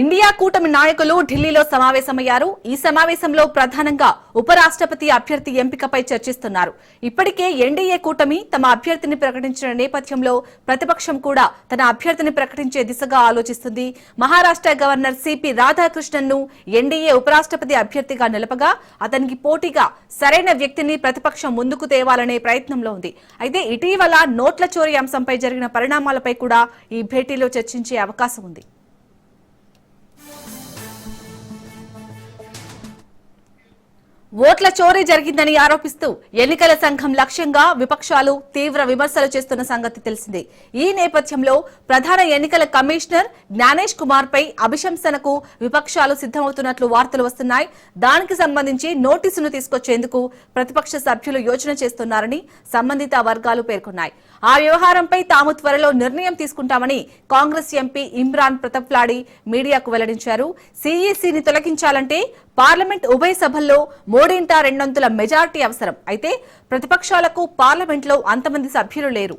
India కూటమి నాయకులు ఢిల్లీలో సమావేశమయ్యారు. ఈ సమావేశంలో ప్రధానంగా ఉపరాష్ట్రపతి అభ్యర్థి ఎంపికపై చర్చిస్తున్నారు. ఇప్పటికే ఎన్డీఏ కూటమి తమ అభ్యర్థిని ప్రకటించిన నేపథ్యంలో ప్రతిపక్షం కూడా తన అభ్యర్థిని ప్రకటించే దిశగా ఆలోచిస్తుంది. మహారాష్ట్ర గవర్నర్ సిపి రాధాకృష్ణన్ను ఎన్డీఏ ఉపరాష్ట్రపతి అభ్యర్థిగా నిలపగా అతనికి పోటీగా సరైన వ్యక్తిని ప్రతిపక్షం ముందుకు తేవాలనే ప్రయత్నంలో ఉంది. అయితే ఇటీవల నోట్ల చోరీ అంశంపై జరిగిన పరిణామాలపై కూడా ఈ భేటీలో చర్చించే అవకాశం ఉంది. ఓట్ల చోరీ జరిగిందని ఆరోపిస్తూ ఎన్నికల సంఘం లక్ష్యంగా విపక్షాలు తీవ్ర విమర్శలు చేస్తున్న సంగతి తెలిసిందే. ఈ నేపథ్యంలో ప్రధాన ఎన్నికల కమిషనర్ జ్ఞానేష్ కుమార్ పై అభిశంసనకు విపక్షాలు సిద్దమవుతున్నట్లు వార్తలు వస్తున్నాయి. దానికి సంబంధించి నోటీసును తీసుకొచ్చేందుకు ప్రతిపక్ష సభ్యులు యోచన చేస్తున్నారని సంబంధిత వర్గాలు పేర్కొన్నాయి. ఆ వ్యవహారంపై తాము త్వరలో నిర్ణయం తీసుకుంటామని కాంగ్రెస్ ఎంపీ ఇమ్రాన్ ప్రతాప్లాడి మీడియాకు వెల్లడించారు. సీఈసీని తొలగించాలంటే పార్లమెంట్ ఉభయ సభల్లో మూడింట రెండొంతుల మెజార్టీ అవసరం. అయితే ప్రతిపక్షాలకు పార్లమెంట్లో అంతమంది సభ్యులు లేరు.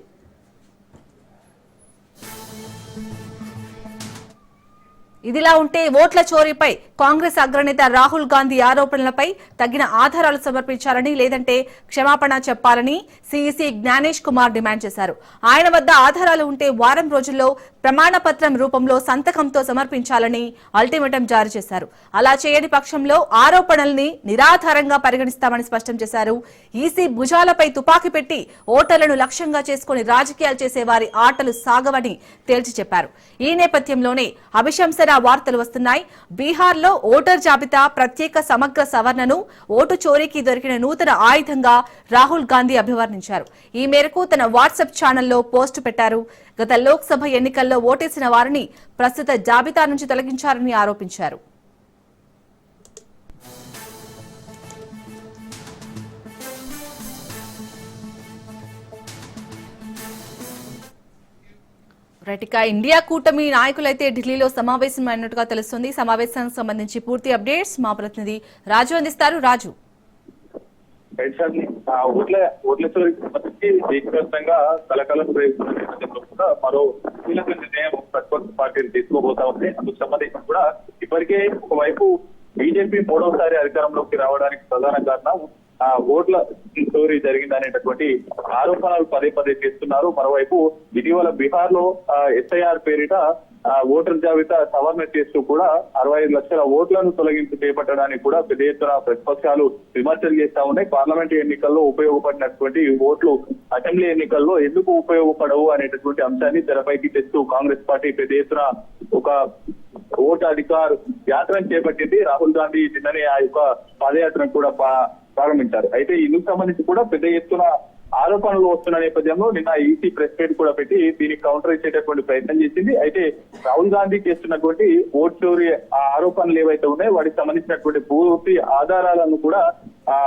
ఇదిలా ఉంటే ఓట్ల చోరీపై కాంగ్రెస్ అగ్రనేత రాహుల్ గాంధీ ఆరోపణలపై తగిన ఆధారాలు సమర్పించాలని లేదంటే క్షమాపణ చెప్పాలని సీఈసీ జ్ఞానేష్ కుమార్ డిమాండ్ చేశారు. ఆయన వద్ద ఆధారాలు ఉంటే వారం రోజుల్లో ప్రమాణపత్రం రూపంలో సంతకంతో సమర్పించాలని అల్టిమేటం జారీ చేశారు. అలా చేయని పక్షంలో ఆరోపణల్ని నిరాధారంగా పరిగణిస్తామని స్పష్టం చేశారు. ఈసీ భుజాలపై తుపాకీ పెట్టి ఓటర్లను లక్ష్యంగా చేసుకుని రాజకీయాలు చేసే వారి ఆటలు సాగవని తేల్చి చెప్పారు. ఈ నేపథ్యంలోనే అభిశంసన వార్తలు వస్తున్నాయి. బీహార్లో ఓటర్ జాబితా ప్రత్యేక సమగ్ర సవరణను ఓటు చోరీకి దొరికిన నూతన ఆయుధంగా రాహుల్ గాంధీ అభివర్ణించారు. ఈ మేరకు తన వాట్సాప్ ఛానల్లో పోస్టు పెట్టారు. గత లోక్సభ ఎన్నికల్లో ఓటేసిన వారిని ప్రస్తుత జాబితా నుంచి తొలగించారని ఆరోపించారు. రైట్ ఇండియా కూటమి నాయకులైతే ఢిల్లీలో సమావేశం అయినట్టుగా తెలుస్తుంది. సమావేశానికి సంబంధించి పూర్తి అప్డేట్స్ మా ప్రతినిధి రాజు అందిస్తారు. రాజు. దేశవ్యాప్తంగా కలకలం రేపుతున్న కూడా మరో కీలక నిర్ణయం ప్రతిపక్ష పార్టీలు తీసుకోబోతా ఉంది. అందుకు సంబంధించి కూడా ఇప్పటికే ఒకవైపు బీజేపీ మూడోసారి అధికారంలోకి రావడానికి ప్రధాన కారణం ఆ ఓట్ల చోరీ జరిగిందనేటటువంటి ఆరోపణలు పదే పదే చేస్తున్నారు. మరోవైపు ఇటీవల బీహార్లో ఎస్ఐఆర్ పేరిట ఆ ఓటర్ జాబితా సవరణ చేస్తూ కూడా అరవై ఐదు లక్షల ఓట్లను తొలగింపు చేపట్టడానికి కూడా పెద్ద ఎత్తున ప్రతిపక్షాలు విమర్శలు చేస్తా ఉన్నాయి. పార్లమెంట్ ఎన్నికల్లో ఉపయోగపడినటువంటి ఓట్లు అసెంబ్లీ ఎన్నికల్లో ఎందుకు ఉపయోగపడవు అనేటటువంటి అంశాన్ని తెరపైకి తెస్తూ కాంగ్రెస్ పార్టీ పెద్ద ఎత్తున ఒక ఓటు అధికార్ యాత్రను చేపట్టింది. రాహుల్ గాంధీ నిన్ననే ఆ యొక్క పాదయాత్రను కూడా పా- ప్రారంభించారు అయితే ఇందుకు సంబంధించి కూడా పెద్ద ఎత్తున ఆరోపణలు వస్తున్న నేపథ్యంలో నిన్న ఈసీ ప్రెస్ మీట్ కూడా పెట్టి దీనికి కౌంటర్ ఇచ్చేటటువంటి ప్రయత్నం చేసింది. అయితే రాహుల్ గాంధీ చేస్తున్నటువంటి ఓట్ చోరీ ఆ ఆరోపణలు ఏవైతే ఉన్నాయో వాటికి సంబంధించినటువంటి పూర్తి ఆధారాలను కూడా ఆ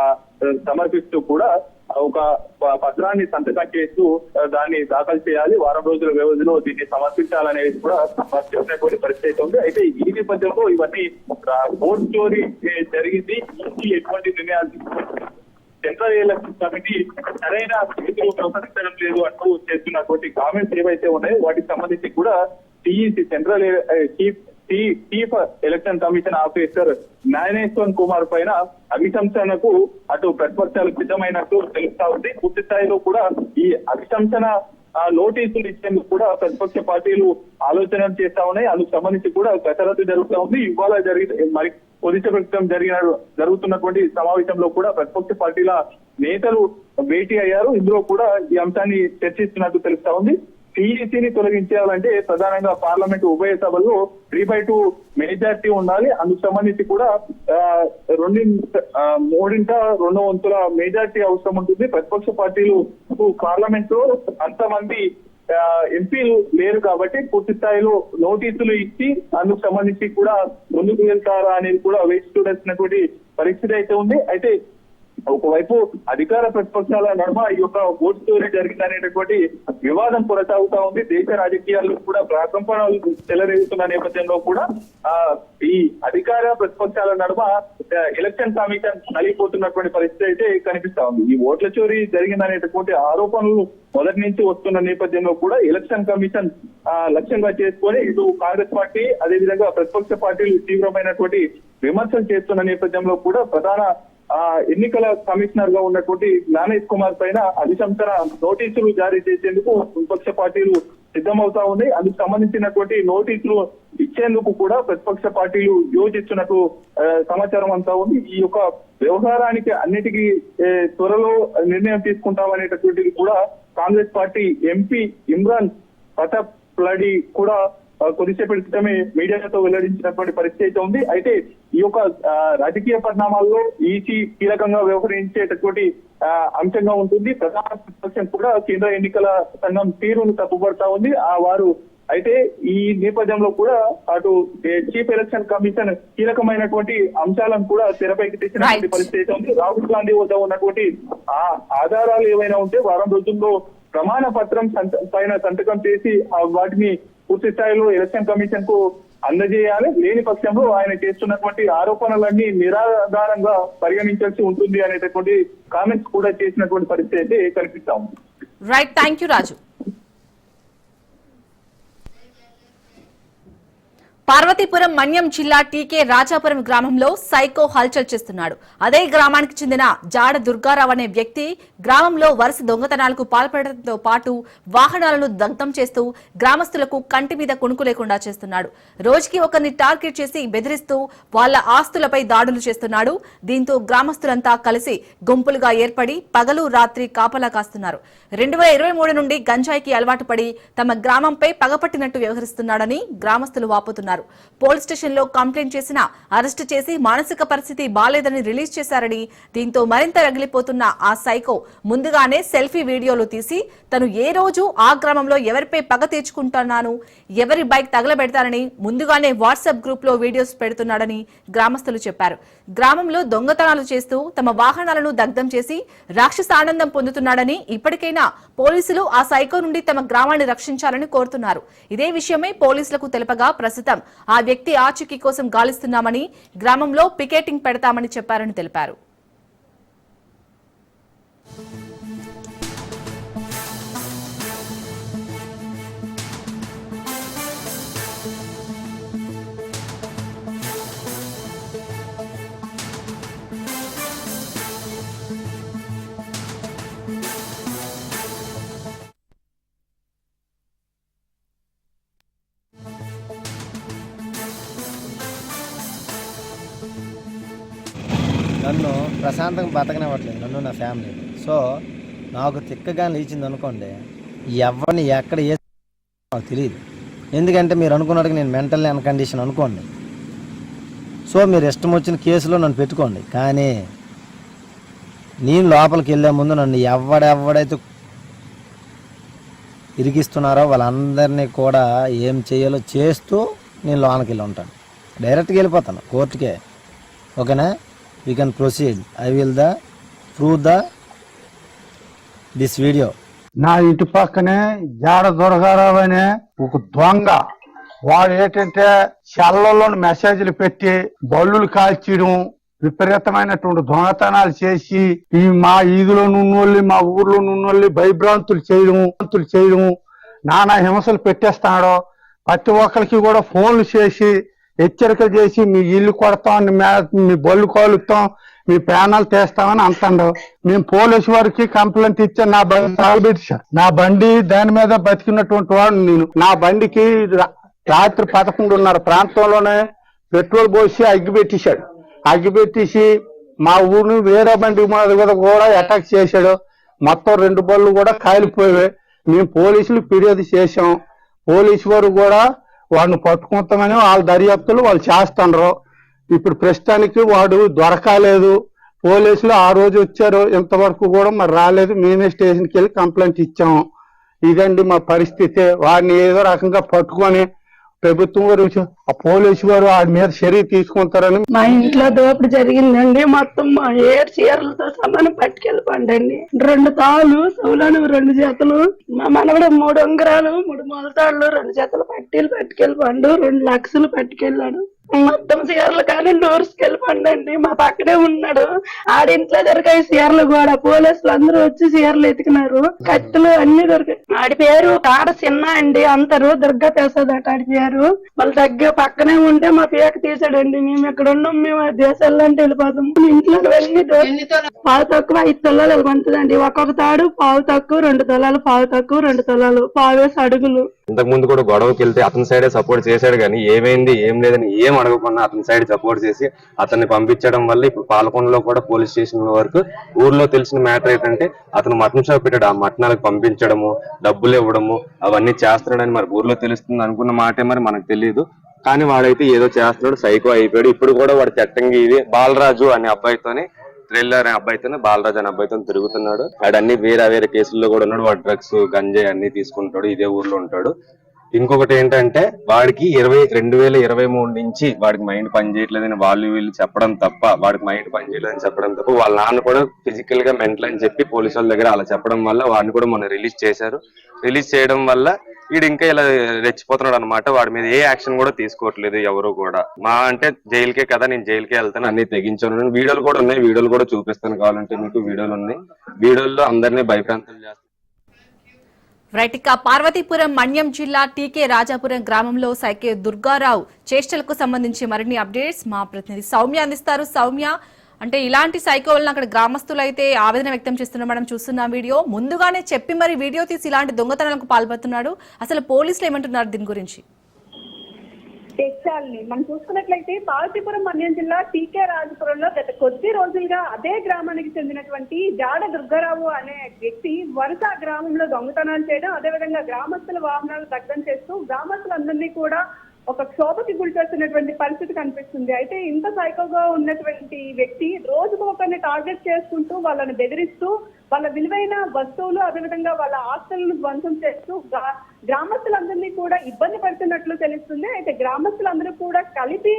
సమర్పిస్తూ కూడా ఒక ప- పత్రాన్ని సంతకం చేస్తూ దాన్ని దాఖలు చేయాలి. వారం రోజుల వ్యవధిలో దీన్ని సమర్పించాలనేది కూడా చెప్పినటువంటి పరిస్థితి ఉంది. అయితే ఈ నేపథ్యంలో ఇవన్నీ బోర్డు స్టోరీ చోరీ జరిగింది. ఎటువంటి నిర్ణయాలు సెంట్రల్ ఎలక్షన్ కమిటీ సరైన స్థితిలో ప్రవర్తించడం లేదు అంటూ చేస్తున్నటువంటి కామెంట్స్ ఏవైతే ఉన్నాయో వాటికి సంబంధించి కూడా TEC central chief chief election commission officer Gyaneshwar Kumar పైన అభిశంసనకు అటు ప్రతిపక్షాలు సిద్ధమైనట్టు తెలుస్తా ఉంది. పూర్తి స్థాయిలో కూడా ఈ అభిశంసన నోటీసులు ఇచ్చేందుకు కూడా ప్రతిపక్ష పార్టీలు ఆలోచన చేస్తా ఉన్నాయి. అందుకు సంబంధించి కూడా కసరత్తు జరుగుతా ఉంది. ఇవాళ జరిగి మరి పొదిత క్రితం జరిగిన జరుగుతున్నటువంటి సమావేశంలో కూడా ప్రతిపక్ష పార్టీల నేతలు భేటీ అయ్యారు. ఇందులో కూడా ఈ అంశాన్ని చర్చిస్తున్నట్టు తెలుస్తా ఉంది. టీఈసీని తొలగించాలంటే ప్రధానంగా పార్లమెంట్ ఉభయ సభల్లో త్రీ బై టూ మెజార్టీ ఉండాలి. అందుకు సంబంధించి కూడా రెండు మూడింట రెండు వంతుల మెజార్టీ అవసరం ఉంటుంది. ప్రతిపక్ష పార్టీలు పార్లమెంట్లో అంతమంది ఎంపీలు లేరు కాబట్టి పూర్తి స్థాయిలో నోటీసులు ఇచ్చి అందుకు సంబంధించి కూడా ముందుకు వెళ్తారా అనేది కూడా వేచి చూడాల్సినటువంటి పరిస్థితి అయితే ఉంది. అయితే ఒకవైపు అధికార ప్రతిపక్షాల నడుమ ఈ యొక్క ఓట్ చోరీ జరిగిందనేటటువంటి వివాదం కొనసాగుతా ఉంది. దేశ రాజకీయాల్లో కూడా ప్రకంపనలు చెలరేగుతున్న నేపథ్యంలో కూడా ఆ ఈ అధికార ప్రతిపక్షాల నడుమ ఎలక్షన్ కమిషన్ కలిగిపోతున్నటువంటి పరిస్థితి అయితే కనిపిస్తా ఉంది. ఈ ఓట్ల చోరీ జరిగిందనేటటువంటి ఆరోపణలు మొదటి నుంచి వస్తున్న నేపథ్యంలో కూడా ఎలక్షన్ కమిషన్ ఆ, లక్ష్యంగా చేసుకొని ఇటు కాంగ్రెస్ పార్టీ అదేవిధంగా ప్రతిపక్ష పార్టీలు తీవ్రమైనటువంటి విమర్శలు చేస్తున్న నేపథ్యంలో కూడా ప్రధాన ఆ ఎన్నికల కమిషనర్గా ఉన్నటువంటి జ్ఞానేష్ కుమార్ పైన అధిశంసన నోటీసులు జారీ చేసేందుకు విపక్ష పార్టీలు సిద్ధమవుతా ఉన్నాయి. అందుకు సంబంధించినటువంటి నోటీసులు ఇచ్చేందుకు కూడా ప్రతిపక్ష పార్టీలు యోచిస్తున్నట్టు సమాచారం అంతా ఉంది. ఈ యొక్క వ్యవహారానికి అన్నిటికీ త్వరలో నిర్ణయం తీసుకుంటామనేటటువంటిది కూడా కాంగ్రెస్ పార్టీ ఎంపీ ఇమ్రాన్ ప్రతాప్ కూడా కొద్దిసేపటి క్రితమే మీడియాతో వెల్లడించినటువంటి పరిస్థితి అయితే ఉంది. అయితే ఈ యొక్క రాజకీయ పరిణామాల్లో ఈసీ కీలకంగా వ్యవహరించేటటువంటి అంశంగా ఉంటుంది. ప్రధాన ప్రతిపక్షం కూడా కేంద్ర ఎన్నికల సంఘం తీరును తప్పుపడతా ఉంది. ఆ వారు అయితే ఈ నేపథ్యంలో కూడా అటు చీఫ్ ఎలక్షన్ కమిషన్ కీలకమైనటువంటి అంశాలను కూడా తెరపైకి తెచ్చినటువంటి. పరిస్థితి అయితే ఉంది. రాహుల్ గాంధీ వద్ద ఉన్నటువంటి ఆ ఆధారాలు ఏవైనా ఉంటే వారం రోజుల్లో ప్రమాణ పత్రం పైన సంతకం చేసి వాటిని పూర్తి స్థాయిలో ఎలక్షన్ కమిషన్కు అందజేయాలి. లేని పక్షంలో ఆయన చేస్తున్నటువంటి ఆరోపణలన్నీ నిరాధారంగా పరిగణించాల్సి ఉంటుంది అనేటటువంటి కామెంట్స్ కూడా చేసినటువంటి పరిస్థితి అయితే కనిపిస్తా ఉంది. Right thank you Raju Parvathipuram Manyam జిల్లా టీకే రాజాపురం గ్రామంలో సైకో హల్చల్ చేస్తున్నాడు. అదే గ్రామానికి చెందిన జాడ దుర్గారావు అనే వ్యక్తి గ్రామంలో వరుస దొంగతనాలకు పాల్పడటంతో పాటు వాహనాలను దగ్ధం చేస్తూ గ్రామస్తులకు కంటి మీద కుణుకు లేకుండా చేస్తున్నాడు. రోజుకి ఒకరిని టార్గెట్ చేసి బెదిరిస్తూ వాళ్ళ ఆస్తులపై దాడులు చేస్తున్నాడు. దీంతో గ్రామస్తులంతా కలిసి గుంపులుగా ఏర్పడి పగలు రాత్రి కాపలా కాస్తున్నారు. రెండు వేల ఇరవై మూడు నుండి గంజాయికి అలవాటు పడి తమ గ్రామంపై పగపట్టినట్టు వ్యవహరిస్తున్నాడని గ్రామస్తులు వాపోతున్నారు. పోలీస్ స్టేషన్లో కంప్లైంట్ చేసినా అరెస్టు చేసి మానసిక పరిస్థితి బాలేదని రిలీజ్ చేశారని దీంతో మరింత రగిలిపోతున్న ఆ సైకో ముందుగానే సెల్ఫీ వీడియోలు తీసి తను ఏ రోజు ఆ గ్రామంలో ఎవరిపై పగ తీర్చుకుంటున్నాను ఎవరి బైక్ తగలబెడతానని ముందుగానే వాట్సాప్ గ్రూప్లో వీడియోస్ పెడుతున్నాడని గ్రామస్తులు చెప్పారు. గ్రామంలో దొంగతనాలు చేస్తూ తమ వాహనాలను దగ్ధం చేసి రాక్షస ఆనందం పొందుతున్నాడని ఇప్పటికైనా పోలీసులు ఆ సైకో నుండి తమ గ్రామాన్ని రక్షించాలని కోరుతున్నారు. ఇదే విషయమై పోలీసులకు తెలుపగా ప్రస్తుతం ఆ వ్యక్తి ఆచూకీ కోసం గాలిస్తున్నామని గ్రామంలో పికెటింగ్ పెడతామని చెప్పారని తెలిపారు. నన్ను ప్రశాంతంగా బతకనివ్వట్లేదు నన్ను నా ఫ్యామిలీ సో నాకు తిక్కగా లేచింది అనుకోండి ఎవరిని ఎక్కడ ఏ నాకు తెలియదు. ఎందుకంటే మీరు అనుకున్నట్టుగా నేను మెంటల్ అన్కండిషన్ అనుకోండి. సో మీరు ఇష్టం వచ్చిన కేసులో నన్ను పెట్టుకోండి. కానీ నేను లోపలికి వెళ్ళే ముందు నన్ను ఎవడెవడైతే ఇరిగిస్తున్నారో వాళ్ళందరినీ కూడా ఏం చేయాలో చేస్తూ నేను లోనకి వెళ్ళి ఉంటాను డైరెక్ట్గా వెళ్ళిపోతాను కోర్టుకే ఓకేనా? We can proceed I will the prove the this video నా ఇంటి పక్కనే జాడ దొరగారావు అనే ఒక దొంగ వాడు ఏంటంటే సెల్లలో మెసేజ్లు పెట్టి బల్లులు కాల్చడం విపరీతమైనటువంటి దొంగతనాలు చేసి ఈ మా ఈదులో నున్నోళ్ళి మా ఊర్లో నున్నోళ్ళి భయభ్రాంతులు చేయడం చేయడం నానా హింసలు పెట్టేస్తాడు ప్రతి ఒక్కరికి కూడా ఫోన్లు చేసి హెచ్చరిక చేసి మీ ఇల్లు కొడతాం మీ మే- మీ బళ్ళు కోలుతాం మీ ప్రాణాలు తీస్తామని అంటాడు. మేము పోలీసు వారికి కంప్లైంట్ ఇచ్చాను నా బండి నా బండి దాని మీద బతికినటువంటి వాడు నేను. నా బండికి రాత్రి పదకొండున్నర ప్రాంతంలోనే పెట్రోల్ పోసి అగ్గి పెట్టేశాడు. అగ్గి పెట్టేసి మా ఊరిని వేరే బండి మీద కూడా కూడా అటాక్ చేశాడు. మొత్తం రెండు బళ్ళు కూడా కాలిపోయాయి. మేము పోలీసులు ఫిర్యాదు చేశాం. పోలీసు వారు కూడా వాడిని పట్టుకుంటామని వాళ్ళ దర్యాప్తులు వాళ్ళు చేస్తున్నారు ఇప్పుడు ప్రస్తుతానికి వాడు దొరకాలేదు. పోలీసులు ఆ రోజు వచ్చారు. ఇంతవరకు కూడా మరి రాలేదు. మేమే స్టేషన్కి వెళ్ళి కంప్లైంట్ ఇచ్చాము. ఇదండి మా పరిస్థితి. వాడిని ఏదో రకంగా పట్టుకొని ప్రభుత్వం వారు ఆ పోలీసు వారు వాడి మీద చర్య తీసుకుంటారని మా ఇంట్లో దోపిడి జరిగిందండి. మొత్తం మా ఏర్ చీరలతో సమానం పట్టుకెళ్ళిపోండి రెండు తాళ్ళు సౌలాను రెండు జతలు మా మనవడు మూడు ఉంగరాలు మూడు మొలతాళ్ళు రెండు జతలు పట్టీలు పట్టుకెళ్ళిపోండు రెండు లక్షలు పట్టుకెళ్ళాడు. మొత్తం చీరలు కానీ డోర్స్కి వెళ్ళిపోండి మా పక్కనే ఉన్నాడు. ఆడింట్లో దొరికాయి చీరలు కూడా. పోలీసులు అందరూ వచ్చి చీరలు ఎతికినారు. కత్తులు అన్ని దొరికాయి. ఆడి పేరు కాడ చిన్న అండి. అందరూ దుర్గా ప్రసాద్ అట ఆడి పేరు. వాళ్ళ దగ్గర పక్కనే ఉంటే మా పేక తీసాడండి. మేము ఇక్కడ ఉన్నాం? మేము ఆ దేశాల్లో అంటే వెళ్ళిపోతాం. ఇంట్లో వెళ్ళి పావు తక్కువ ఐదు తొలాలు వెళ్ళమంటుందండి ఒక్కొక్క తాడు పావు తక్కువ రెండు తొలాలు పావు తక్కువ రెండు తొలాలు పావేసి అడుగులు. ఇంతకు ముందు కూడా గొడవకి వెళ్తే అతని సైడే సపోర్ట్ చేశాడు కానీ ఏమైంది? ఏం లేదని ఏం అడగకుండా అతని సైడ్ సపోర్ట్ చేసి అతన్ని పంపించడం వల్ల ఇప్పుడు పాలకొండలో కూడా పోలీస్ స్టేషన్ వరకు ఊర్లో తెలిసిన మ్యాటర్ ఏంటంటే అతను మటన్ షాప్ పెట్టాడు. ఆ మటనాలకు పంపించడము డబ్బులు ఇవ్వడము అవన్నీ చేస్తున్నాడని మరి ఊర్లో తెలుస్తుంది అనుకున్న మాటే మరి మనకు తెలియదు. కానీ వాడైతే ఏదో చేస్తున్నాడు సైకో అయిపోయాడు. ఇప్పుడు కూడా వాడు చట్టంగా ఇది బాలరాజు అనే అబ్బాయితోనే థ్రిల్లర్ అనే అబ్బాయితోనే బాలరాజు అనే అబ్బాయితో తిరుగుతున్నాడు. వాడు అన్ని వేరే వేరే కేసుల్లో కూడా ఉన్నాడు. వాడు డ్రగ్స్ గంజాయి అన్ని తీసుకుంటాడు. ఇదే ఊర్లో ఉంటాడు. ఇంకొకటి ఏంటంటే వాడికి ఇరవై రెండు వేల ఇరవై మూడు నుంచి వాడికి మైండ్ పనిచేయట్లేదని వాళ్ళు వీళ్ళు చెప్పడం తప్ప వాడికి మైండ్ పని చేయలేదని చెప్పడం తప్ప వాళ్ళ నాన్న కూడా ఫిజికల్గా మెంటల్ అని చెప్పి పోలీసు వాళ్ళ దగ్గర అలా చెప్పడం వల్ల వాడిని కూడా మొన్న రిలీజ్ చేశారు. రిలీజ్ చేయడం వల్ల వీడు ఇంకా ఇలా రెచ్చిపోతున్నాడు అనమాట వాడి మీద ఏ యాక్షన్ కూడా తీసుకోవట్లేదు ఎవరు కూడా. మా అంటే జైలుకే కదా నేను జైలుకే వెళ్తాను అన్ని తెగించాను. వీడియోలు కూడా ఉన్నాయి వీడియోలు కూడా చూపిస్తాను కావాలంటే మీకు వీడియోలు ఉన్నాయి. వీడియోల్లో అందరినీ భయప్రాంతం చేస్తాను. రైట్ పార్వతీపురం మన్యం జిల్లా టీకే రాజాపురం గ్రామంలో సైకే దుర్గారావు చేష్టలకు సంబంధించి మరిన్ని అప్డేట్స్ మా ప్రతినిధి సౌమ్య అందిస్తారు. సౌమ్య అంటే ఇలాంటి సైకో వలన అక్కడ గ్రామస్తులు అయితే ఆవేదన వ్యక్తం చేస్తున్న మనం చూస్తున్నాం వీడియో. ముందుగానే చెప్పి మరి వీడియో తీసి ఇలాంటి దొంగతనాలకు పాల్పడుతున్నాడు. అసలు పోలీసులు ఏమంటున్నారు దీని గురించి? టెక్స్టైల్ని మనం చూసుకున్నట్లయితే పార్వతీపురం మన్యం జిల్లా టీకే రాజపురంలో గత కొద్ది రోజులుగా అదే గ్రామానికి చెందినటువంటి జాడ దుర్గారావు అనే వ్యక్తి వరుస గ్రామంలో దొంగతనాలు చేయడం అదేవిధంగా గ్రామస్తుల వాహనాలు దగ్ధం చేస్తూ గ్రామస్తులందరినీ కూడా ఒక క్షోభకి గురి చేస్తున్నటువంటి పరిస్థితి కనిపిస్తుంది. అయితే ఇంత సైకోగా ఉన్నటువంటి వ్యక్తి రోజుకు ఒకరిని టార్గెట్ చేసుకుంటూ వాళ్ళని బెదిరిస్తూ వాళ్ళ విలువైన వస్తువులు అదేవిధంగా వాళ్ళ ఆస్తులను ధ్వంసం చేస్తూ గ్రా- గ్రామస్తులందరినీ కూడా ఇబ్బంది పడుతున్నట్లు తెలుస్తుంది. అయితే గ్రామస్తులందరూ కూడా కలిపి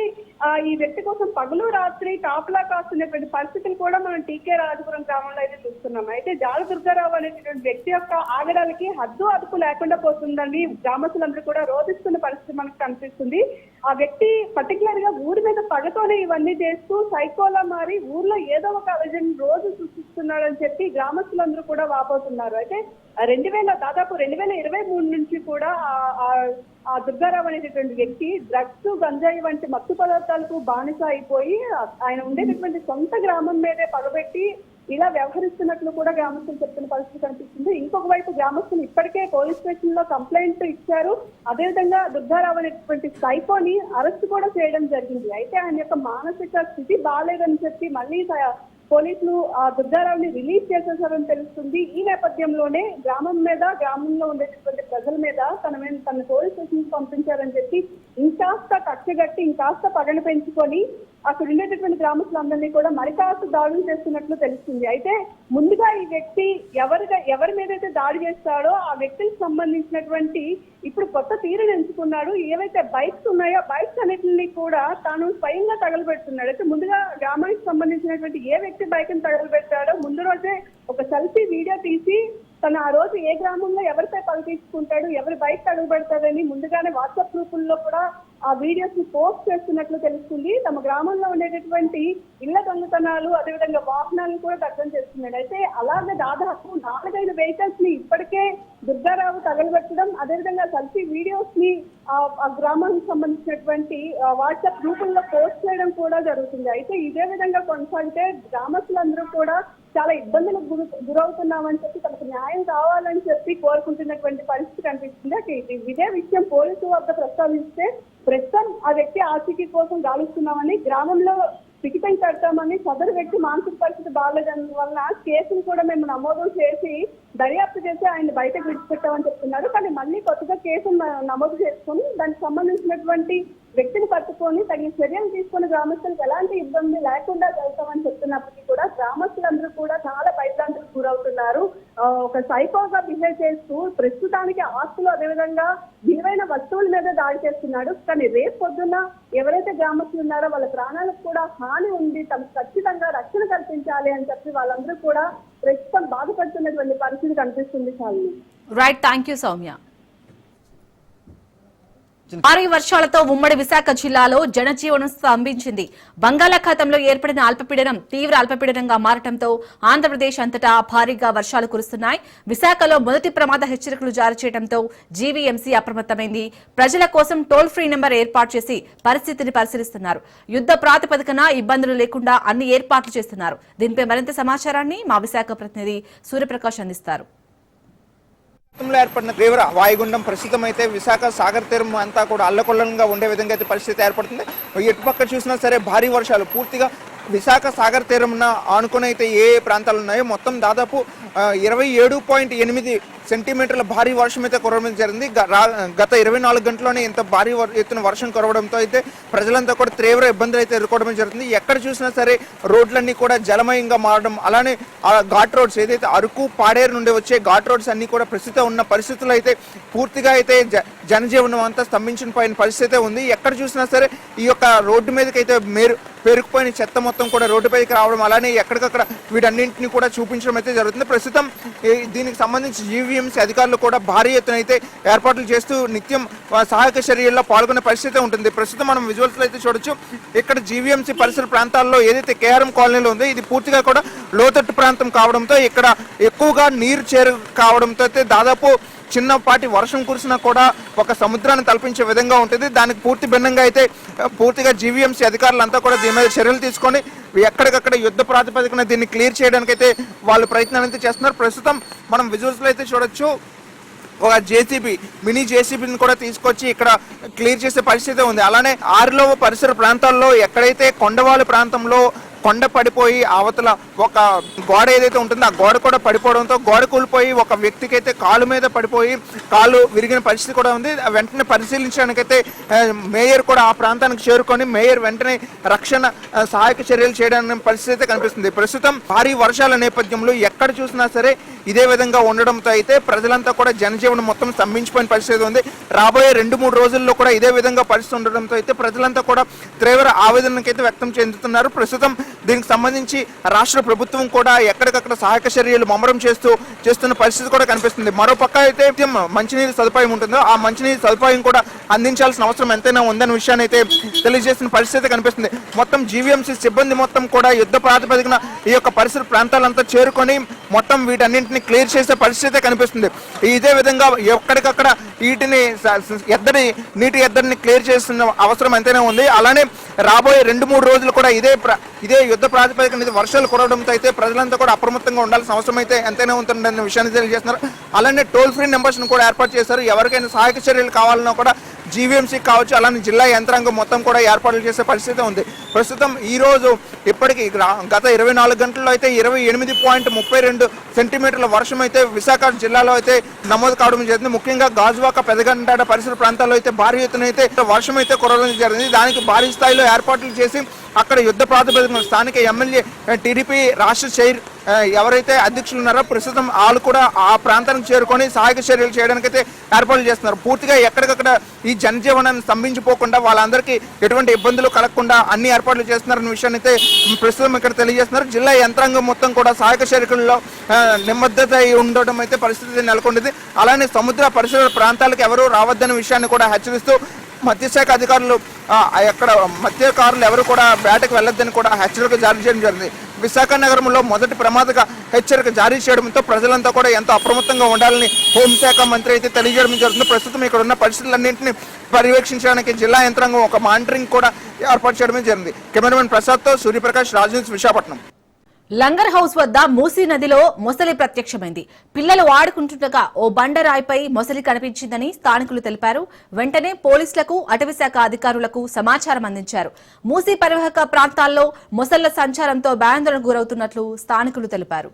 ఈ వ్యక్తి కోసం పగలు రాత్రి కాపలా కాస్తున్నటువంటి పరిస్థితులు కూడా మనం టీకే రాజపురం గ్రామంలో అయితే చూస్తున్నాం. అయితే జాల దుర్గారావు అనేటువంటి వ్యక్తి యొక్క ఆగడాలకి హద్దు అదుపు లేకుండా పోతుందని గ్రామస్తులందరూ కూడా రోధిస్తున్న పరిస్థితి మనకు కనిపిస్తుంది. ఆ వ్యక్తి పర్టికులర్గా ఊరి మీద పగతోనే ఇవన్నీ చేస్తూ సైకోలా మారి ఊర్లో ఏదో ఒక అవిజన్ రోజు సృష్టిస్తున్నాడని చెప్పి గ్రామస్తులందరూ కూడా వాపోతున్నారు. అయితే రెండు వేల దాదాపు రెండు వేల ఇరవై మూడు నుంచి కూడా ఆ- ఆ దుర్గారావు అనేటటువంటి వ్యక్తి డ్రగ్స్ గంజాయి వంటి మత్తు పదార్థాలకు బానిస అయిపోయి ఆయన ఉండేటటువంటి సొంత గ్రామం మీదే పగబెట్టి ఇలా వ్యవహరిస్తున్నట్లు కూడా గ్రామస్తులు చెప్తున్న పరిస్థితి కనిపిస్తుంది. ఇంకొక వైపు గ్రామస్తులు ఇప్పటికే పోలీస్ స్టేషన్లో కంప్లైంట్ ఇచ్చారు. అదేవిధంగా దుర్గారావు అనేటువంటి సైకోని అరెస్ట్ కూడా చేయడం జరిగింది. అయితే ఆయన యొక్క మానసిక స్థితి బాగాలేదని చెప్పి మళ్ళీ పోలీసులు ఆ దుర్గారావుని రిలీజ్ చేసేసారని తెలుస్తుంది. ఈ నేపథ్యంలోనే గ్రామం మీద గ్రామంలో ఉండేటటువంటి ప్రజల మీద తన మీద తన పోలీస్ స్టేషన్ పంపించారని చెప్పి ఇంకాస్త కక్షగట్టి ఇంకాస్త పగను పెంచుకొని అక్కడ ఉండేటటువంటి గ్రామస్తులందరినీ కూడా మరి కాస్త దాడులు చేస్తున్నట్లు తెలుస్తుంది. అయితే ముందుగా ఈ వ్యక్తి ఎవరిగా ఎవరి మీదైతే దాడి చేస్తాడో ఆ వ్యక్తికి సంబంధించినటువంటి ఇప్పుడు కొత్త తీరుని ఎంచుకున్నాడు. ఏవైతే బైక్స్ ఉన్నాయో బైక్స్ అన్నింటినీ కూడా తాను స్వయంగా తగలబెడుతున్నాడు. అయితే ముందుగా గ్రామానికి సంబంధించినటువంటి ఏ వ్యక్తి బైక్ని తగలబెట్టాడో ముందు రోజే ఒక సెల్ఫీ వీడియో తీసి తను ఆ రోజు ఏ గ్రామంలో ఎవరిపై పని తీసుకుంటాడు ఎవరి బైక్ అడుగు పెడతాడని ముందుగానే వాట్సాప్ గ్రూపుల్లో కూడా ఆ వీడియోస్ని పోస్ట్ చేస్తున్నట్లు తెలుస్తుంది. తమ గ్రామంలో ఉండేటటువంటి ఇళ్ళ దొంగతనాలు అదేవిధంగా వాహనాలను కూడా దగ్ధం చేస్తున్నాడు. అయితే అలాగే దాదాపు నాలుగైదు వెహికల్స్ని ఇప్పటికే దుర్గారావు తగలబెట్టడం అదేవిధంగా సెల్ఫీ వీడియోస్ని ఆ గ్రామానికి సంబంధించినటువంటి వాట్సాప్ గ్రూపుల్లో పోస్ట్ చేయడం కూడా జరుగుతుంది. అయితే ఇదే విధంగా కొనసాగితే గ్రామస్తులందరూ కూడా చాలా ఇబ్బందులకు గురి గురవుతున్నామని చెప్పి తమకు న్యాయం కావాలని చెప్పి కోరుకుంటున్నటువంటి పరిస్థితి కనిపిస్తుంది. అయితే ఇదే విషయం పోలీసు వద్ద ప్రస్తావిస్తే ప్రస్తుతం ఆ వ్యక్తి ఆచూకీ కోసం గాలిస్తున్నామని గ్రామంలో పికిటం కడతామని సదరు వ్యక్తి మానసిక పరిస్థితి బాగాలేదని వల్ల కేసును కూడా మేము నమోదు చేసి దర్యాప్తు చేసి ఆయన బయటకు విడిచిపెట్టామని చెప్తున్నారు. కానీ మళ్ళీ కొత్తగా కేసు నమోదు చేసుకొని దానికి సంబంధించినటువంటి వ్యక్తిని పట్టుకొని తగిన చర్యలు తీసుకుని గ్రామస్తులకు ఎలాంటి ఇబ్బంది లేకుండా వెళ్తామని చెప్తున్నప్పటికీ కూడా గ్రామస్తులందరూ కూడా చాలా భయభ్రాంతులకు గురవుతున్నారు. ఒక సైకోగా బిహేవ్ చేస్తూ ప్రస్తుతానికి ఆస్తులు అదేవిధంగా విలువైన వస్తువుల మీద దాడి చేస్తున్నాడు. కానీ రేపు పొద్దున్న ఎవరైతే గ్రామస్తులు ఉన్నారో వాళ్ళ ప్రాణాలకు కూడా హాని ఉంది తమకు ఖచ్చితంగా రక్షణ కల్పించాలి అని చెప్పి వాళ్ళందరూ కూడా ప్రస్తుతం బాధపడుతున్నటువంటి పరిస్థితి కనిపిస్తుంది చాలు రైట్ థ్యాంక్ యూ సౌమ్య. భారీ వర్షాలతో ఉమ్మడి విశాఖ జిల్లాలో జనజీవనం స్తంభించింది. బంగాళాఖాతంలో ఏర్పడిన అల్పపీడనం తీవ్ర అల్పపీడనంగా మారటంతో ఆంధ్రప్రదేశ్ అంతటా భారీగా వర్షాలు కురుస్తున్నాయి. విశాఖలో మొదటి ప్రమాద హెచ్చరికలు జారీ చేయడంతో జీవీఎంసీ అప్రమత్తమైంది. ప్రజల కోసం టోల్ ఫ్రీ నెంబర్ ఏర్పాటు చేసి పరిస్థితిని పరిశీలిస్తున్నారు. యుద్ధ ప్రాతిపదికన ఇబ్బందులు లేకుండా అన్ని ఏర్పాట్లు చేస్తున్నారు. దీనిపై మరింత సమాచారాన్ని మా విశాఖ ప్రతినిధి సూర్యప్రకాష్ అందిస్తారు. రాష్ట్రంలో ఏర్పడిన తీవ్ర వాయుగుండం ప్రస్తుతం అయితే విశాఖ సాగర్ తీరం అంతా కూడా అల్లకొల్లంగా ఉండే విధంగా అయితే పరిస్థితి ఏర్పడుతుంది. ఎటుపక్క చూసినా సరే భారీ వర్షాలు పూర్తిగా విశాఖ సాగర్ తీరంన ఆనుకొని అయితే ఏ ఏ ప్రాంతాలు ఉన్నాయో మొత్తం దాదాపు ఇరవై ఏడు పాయింట్ ఎనిమిది సెంటీమీటర్ల భారీ వర్షం అయితే కురవడం జరిగింది. గత ఇరవై నాలుగు గంటల్లోనే ఇంత భారీ వర్- ఎత్తున వర్షం కురవడంతో అయితే ప్రజలంతా కూడా తీవ్ర ఇబ్బందులు అయితే ఎదుర్కోవడం జరుగుతుంది. ఎక్కడ చూసినా సరే రోడ్లన్నీ కూడా జలమయంగా మారడం అలానే ఆ ఘాట్ రోడ్స్ ఏదైతే అరకు పాడేరు నుండి వచ్చే ఘాట్ రోడ్స్ అన్నీ కూడా ప్రస్తుతం ఉన్న పరిస్థితులు అయితే పూర్తిగా అయితే జ- జనజీవనం అంతా స్తంభించిన పోయిన పరిస్థితి అయితే ఉంది. ఎక్కడ చూసినా సరే ఈ యొక్క రోడ్డు మీదకైతే మీరు మేరు పేరుకుపోయిన చెత్త మొత్తం కూడా రోడ్డుపైకి రావడం అలానే ఎక్కడికక్కడ వీటన్నింటిని కూడా చూపించడం అయితే జరుగుతుంది. ప్రస్తుతం దీనికి సంబంధించి జీవీఎంసీ అధికారులు కూడా భారీ ఎత్తున అయితే ఏర్పాట్లు చేస్తూ నిత్యం సహాయక చర్యల్లో పాల్గొనే పరిస్థితి ఉంటుంది. ప్రస్తుతం మనం విజువల్స్లో అయితే చూడొచ్చు ఇక్కడ జీవీఎంసీ పరిసర ప్రాంతాల్లో ఏదైతే కేఆర్ఎం కాలనీలో ఉందో ఇది పూర్తిగా కూడా లోతట్టు ప్రాంతం కావడంతో ఇక్కడ ఎక్కువగా నీరు చేరు కావడంతో అయితే దాదాపు చిన్నపాటి వర్షం కురిసినా కూడా ఒక సముద్రాన్ని తలపించే విధంగా ఉంటుంది. దానికి పూర్తి భిన్నంగా అయితే పూర్తిగా జీవీఎంసీ అధికారులంతా కూడా దీని మీద చర్యలు తీసుకొని ఎక్కడికక్కడ యుద్ధ ప్రాతిపదికన దీన్ని క్లియర్ చేయడానికి అయితే వాళ్ళు ప్రయత్నాలు అయితే చేస్తున్నారు. ప్రస్తుతం మనం విజువల్స్లో అయితే చూడొచ్చు ఒక జేసీబీ మినీ జేసీబీని కూడా తీసుకొచ్చి ఇక్కడ క్లియర్ చేసే పరిస్థితి ఉంది. అలానే ఆరులో పరిసర ప్రాంతాల్లో ఎక్కడైతే కొండవాళ్ళ ప్రాంతంలో కొండ పడిపోయి అవతల ఒక గోడ ఏదైతే ఉంటుందో ఆ గోడ కూడా పడిపోవడంతో గోడ కూలిపోయి ఒక వ్యక్తికి అయితే కాలు మీద పడిపోయి కాలు విరిగిన పరిస్థితి కూడా ఉంది. ఆ వెంటనే పరిశీలించడానికైతే మేయర్ కూడా ఆ ప్రాంతానికి చేరుకొని మేయర్ వెంటనే రక్షణ సహాయక చర్యలు చేయడానికి పరిస్థితి అయితే కనిపిస్తుంది. ప్రస్తుతం భారీ వర్షాల నేపథ్యంలో ఎక్కడ చూసినా సరే ఇదే విధంగా ఉండడంతో అయితే ప్రజలంతా కూడా జనజీవనం మొత్తం స్తంభించిపోయిన పరిస్థితి ఉంది. రాబోయే రెండు మూడు రోజుల్లో కూడా ఇదే విధంగా పరిస్థితి ఉండడంతో అయితే ప్రజలంతా కూడా తీవ్ర ఆవేదనకైతే వ్యక్తం చెందుతున్నారు. ప్రస్తుతం దీనికి సంబంధించి రాష్ట్ర ప్రభుత్వం కూడా ఎక్కడికక్కడ సహాయక చర్యలు ముమ్మరం చేస్తూ చేస్తున్న పరిస్థితి కూడా కనిపిస్తుంది. మరో పక్క అయితే మంచినీరు సదుపాయం ఉంటుందో ఆ మంచినీరు సదుపాయం కూడా అందించాల్సిన అవసరం ఎంతైనా ఉందనే విషయాన్ని అయితే తెలియజేసిన పరిస్థితి కనిపిస్తుంది. మొత్తం జీవీఎంసీ సిబ్బంది మొత్తం కూడా యుద్ధ ప్రాతిపదికన ఈ యొక్క పరిసర ప్రాంతాలంతా చేరుకొని మొత్తం వీటన్నింటిని క్లియర్ చేసే పరిస్థితి కనిపిస్తుంది. ఇదే విధంగా ఎక్కడికక్కడ వీటిని ఎద్దడి నీటి ఎద్దడిని క్లియర్ చేస్తున్న అవసరం ఎంతైనా ఉంది. అలానే రాబోయే రెండు మూడు రోజులు కూడా ఇదే ప్ర- ఇదే యుద్ధ ప్రాతిపదిక అనేది వర్షాలు కురవడంతో అయితే ప్రజలంతా కూడా అప్రమత్తంగా ఉండాల్సిన అవసరం అయితే ఎంతైనా ఉంటుందన్న విషయాన్ని తెలియజేస్తున్నారు. అలానే టోల్ ఫ్రీ నెంబర్స్ కూడా ఏర్పాటు చేశారు. ఎవరికైనా సహాయక చర్యలు కావాలన్నా కూడా జీవీఎంసీ కావచ్చు అలానే జిల్లా యంత్రాంగం మొత్తం కూడా ఏర్పాట్లు చేసే పరిస్థితి ఉంది. ప్రస్తుతం ఈ రోజు ఇప్పటికి గ్రా- గత ఇరవై నాలుగు గంటల్లో అయితే ఇరవై ఎనిమిది పాయింట్ ముప్పై రెండు సెంటీమీటర్ల వర్షం అయితే విశాఖ జిల్లాలో అయితే నమోదు కావడం జరిగింది. ముఖ్యంగా గాజువాక పెదగంటాడ పరిసర ప్రాంతాల్లో అయితే భారీ ఎత్తున అయితే వర్షం అయితే కురవడం జరిగింది. దానికి భారీ స్థాయిలో ఏర్పాట్లు చేసి అక్కడ యుద్ధ ప్రాతిపదికన స్థానిక ఎమ్మెల్యే టీడీపీ రాష్ట్ర చైర్ ఎవరైతే అధ్యక్షులు ఉన్నారో ప్రస్తుతం వాళ్ళు కూడా ఆ ప్రాంతానికి చేరుకొని సహాయక చర్యలు చేయడానికి అయితే ఏర్పాట్లు చేస్తున్నారు. పూర్తిగా ఎక్కడికక్కడ ఈ జనజీవనాన్ని స్తంభించిపోకుండా వాళ్ళందరికీ ఎటువంటి ఇబ్బందులు కలగకుండా అన్ని ఏర్పాట్లు చేస్తున్నారన్న విషయాన్ని అయితే ప్రస్తుతం ఇక్కడ తెలియజేస్తున్నారు. జిల్లా యంత్రాంగం మొత్తం కూడా సహాయక చర్యల్లో ఆ, ఉండడం అయితే పరిస్థితి నెలకొంది అలానే సముద్ర పరిసర ప్రాంతాలకు ఎవరూ రావద్దనే విషయాన్ని కూడా హెచ్చరిస్తూ మత్స్యశాఖ అధికారులు ఎక్కడ మత్స్యకారులు ఎవరు కూడా వేటకు వెళ్ళొద్దని కూడా హెచ్చరిక జారీ చేయడం జరిగింది. విశాఖ నగరంలో మొదటి ప్రమాదక హెచ్చరిక జారీ చేయడంతో ప్రజలంతా కూడా ఎంతో అప్రమత్తంగా ఉండాలని హోంశాఖ మంత్రి అయితే తెలియజేయడం జరుగుతుంది. ప్రస్తుతం ఇక్కడ ఉన్న పరిస్థితులన్నింటినీ పర్యవేక్షించడానికి జిల్లా యంత్రాంగం ఒక మానిటరింగ్ కూడా ఏర్పాటు చేయడం జరిగింది. కెమెరామెన్ ప్రసాద్తో సూర్యప్రకాష్ రాజు విశాఖపట్నం. లంగర్ హౌస్ వద్ద మూసీ నదిలో మొసలి ప్రత్యక్షమైంది. పిల్లలు ఆడుకుంటుండగా ఓ బండరాయిపై మొసలి కనిపించిందని స్థానికులు తెలిపారు. వెంటనే పోలీసులకు అటవీశాఖ అధికారులకు సమాచారం అందించారు. మూసీ పరివాహక ప్రాంతాల్లో మొసళ్ళ సంచారంతో భయాందోళనకు గురవుతున్నట్లు స్థానికులు తెలిపారు.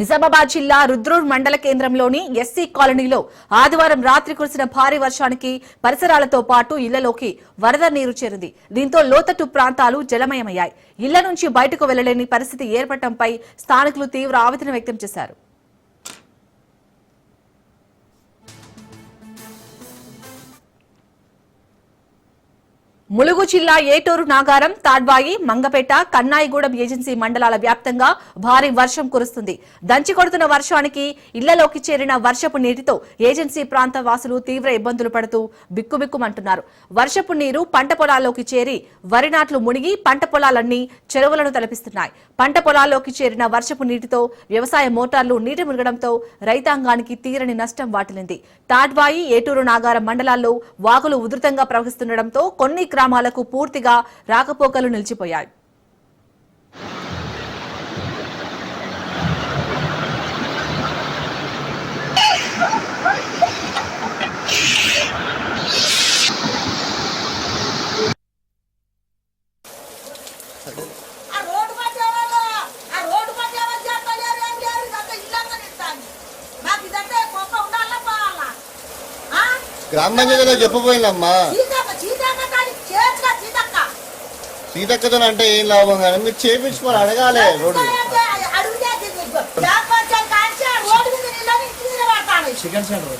నిజామాబాద్ జిల్లా రుద్రూర్ మండల కేంద్రంలోని ఎస్సీ కాలనీలో ఆదివారం రాత్రి కురిసిన భారీ వర్షానికి పరిసరాలతో పాటు ఇళ్ళలోకి వరద నీరు చేరింది. దీంతో లోతట్టు ప్రాంతాలు జలమయమయ్యాయి. ఇళ్ళ నుంచి బయటకు వెళ్ళలేని పరిస్థితి ఏర్పడటంపై స్థానికులు తీవ్ర ఆవేదన వ్యక్తం చేశారు. ములుగు జిల్లా ఏటూరు నాగారం తాడ్వాయి మంగపేట కన్నాయిగూడెం ఏజెన్సీ మండలాల వ్యాప్తంగా భారీ వర్షం కురుస్తుంది. దంచి కొడుతున్న వర్షానికి ఇళ్ళలోకి చేరిన వర్షపు నీటితో ఏజెన్సీ ప్రాంత వాసులు తీవ్ర ఇబ్బందులు పడుతూ బిక్కుబిక్కుమంటున్నారు. వర్షపు నీరు పంట పొలాల్లోకి చేరి వరి నాట్లు మునిగి పంట పొలాలన్నీ చెరువులను తలపిస్తున్నాయి. పంట పొలాల్లోకి చేరిన వర్షపు నీటితో వ్యవసాయ మోటార్లు నీటి మునగడంతో రైతాంగానికి తీరని నష్టం వాటిల్లింది. తాడ్వాయి ఏటూరు నాగారం మండలాల్లో వాగులు ఉధృతంగా ప్రవహిస్తుండటంతో కొన్ని గ్రామాలకు పూర్తిగా రాకపోకలు నిలిచిపోయాయి. గ్రామ చెప్పబోయిందమ్మా ఆ రోడ్డు పట్టేవాళ్ళు చేస్తలేరు ఏం లేరు ఇదంతా ఇల్లంతా నిస్తాను మాకు ఇదంతా గొప్ప ఉండాలా పోవాలా ఆ? గ్రామ పంచాయతీలో చెప్పబోయిందమ్మా సీతక్క సీతక్క కాడి చేతిగా సీతక్క సీతక్కతో అంటే ఏం లాభం కానీ మీరు చేపించుకొని అడగాలి రోడ్డు చికెన్ సెంటర్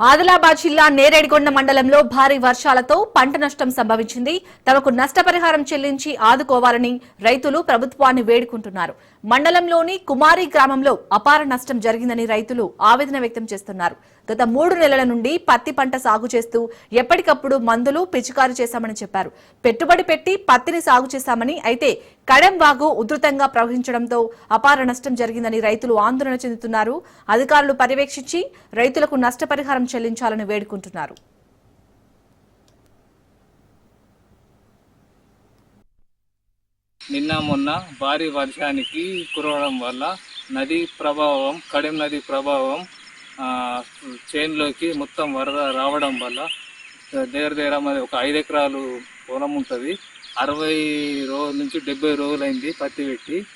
ఆదిలాబాద్ జిల్లా నేరేడిగొండ మండలంలో భారీ వర్షాలతో పంట నష్టం సంభవించింది. తమకు నష్టపరిహారం చెల్లించి ఆదుకోవాలని రైతులు ప్రభుత్వాన్ని వేడుకుంటున్నారు. మండలంలోని కుమారి గ్రామంలో అపార నష్టం జరిగిందని రైతులు ఆవేదన వ్యక్తం చేస్తున్నారు. గత మూడు నెలల నుండి పత్తి పంట సాగు చేస్తూ ఎప్పటికప్పుడు మందులు పిచికారు చేశామని చెప్పారు. పెట్టుబడి పెట్టి పత్తిని సాగు చేశామని అయితే కడెం వాగు ఉధృతంగా ప్రవహించడంతో అపార నష్టం జరిగిందని రైతులు ఆందోళన చెందుతున్నారు. అధికారులు పర్యవేక్షించి రైతులకు నష్టపరిహారం చెల్లించాలని వేడుకుంటున్నారు. నిన్న మొన్న భారీ వర్షానికి కురవడం వల్ల నది ప్రభావం కడెం నది ప్రభావం చేన్లోకి మొత్తం వరద రావడం వల్ల దగ్గర దగ్గర మరి ఒక ఐదు ఎకరాలు పొలం ఉంటుంది. అరవై రోజుల నుంచి డెబ్బై రోజులైంది పత్తి పెట్టి.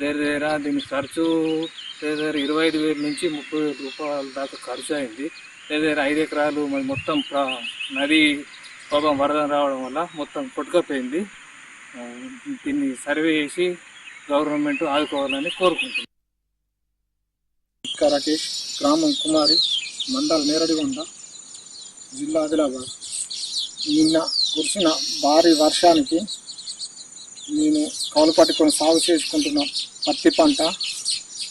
దగ్గర దగ్గర దీని ఖర్చు దగ్గర ఇరవై ఐదు వేల నుంచి ముప్పై వేల రూపాయల దాకా ఖర్చు అయింది. దగ్గర దగ్గర ఐదు ఎకరాలు మరి మొత్తం ప్ర- నది ప్రభావం వరద రావడం వల్ల మొత్తం కొట్టుకపోయింది. దీన్ని సర్వే చేసి గవర్నమెంట్ ఆదుకోవాలని కోరుకుంటున్నాను రాకేష్ గ్రామం కుమారి మండల్ నేరడిగొండ జిల్లా ఆదిలాబాద్. నిన్న కురిసిన భారీ వర్షానికి నేను కౌలు పట్టుకొని సాగు చేసుకుంటున్న పత్తి పంట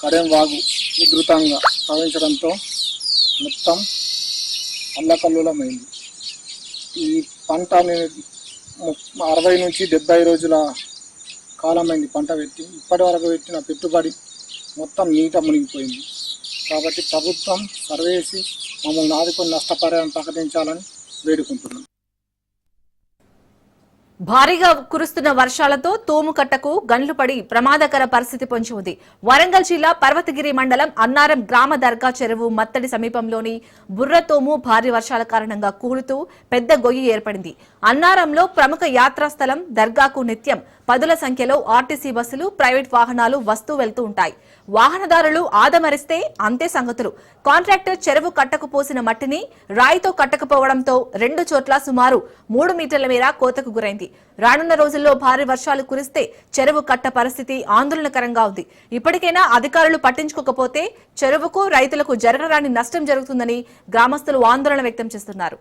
కడెం వాగు ఉధృతంగా ప్రవహించడంతో మొత్తం అల్లకల్లోలమైంది. ఈ పంట నేను ము- అరవై నుంచి డెబ్బై రోజుల కాలమైంది పంట పెట్టి ఇప్పటి వరకు పెట్టిన పెట్టుబడి మొత్తం నీట మునిగిపోయింది. కాబట్టి ప్రభుత్వం సర్వేసి మమ్మల్ని ఆదుకొని నష్టపరిహారం ప్రకటించాలని వేడుకుంటున్నాను భారీగా కురుస్తున్న వర్షాలతో తోముకట్టకు గన్లు పడి ప్రమాదకర పరిస్థితి పొంచి ఉంది. వరంగల్ జిల్లా పర్వతగిరి మండలం అన్నారం గ్రామ దర్గా చెరువు మత్తడి సమీపంలోని బుర్రతోము భారీ వర్షాల కారణంగా కూలుతూ పెద్ద గొయ్యి ఏర్పడింది. అన్నారంలో ప్రముఖ యాత్రా స్థలం దర్గాకు నిత్యం పదుల సంఖ్యలో ఆర్టీసీ బస్సులు ప్రైవేట్ వాహనాలు వస్తూ వెళ్తూ ఉంటాయి. వాహనదారులు ఆదమరిస్తే అంతే సంగతులు. కాంట్రాక్టర్ చెరువు కట్టకు పోసిన మట్టిని రాయితో కట్టకపోవడంతో రెండు చోట్ల సుమారు మూడు మీటర్ల మేర కోతకు గురైంది. రానున్న రోజుల్లో భారీ వర్షాలు కురిస్తే చెరువు కట్ట పరిస్థితి ఆందోళనకరంగా ఉంది. ఇప్పటికైనా అధికారులు పట్టించుకోకపోతే చెరువుకు రైతులకు జరగరాని నష్టం జరుగుతుందని గ్రామస్తులు ఆందోళన వ్యక్తం చేస్తున్నారు.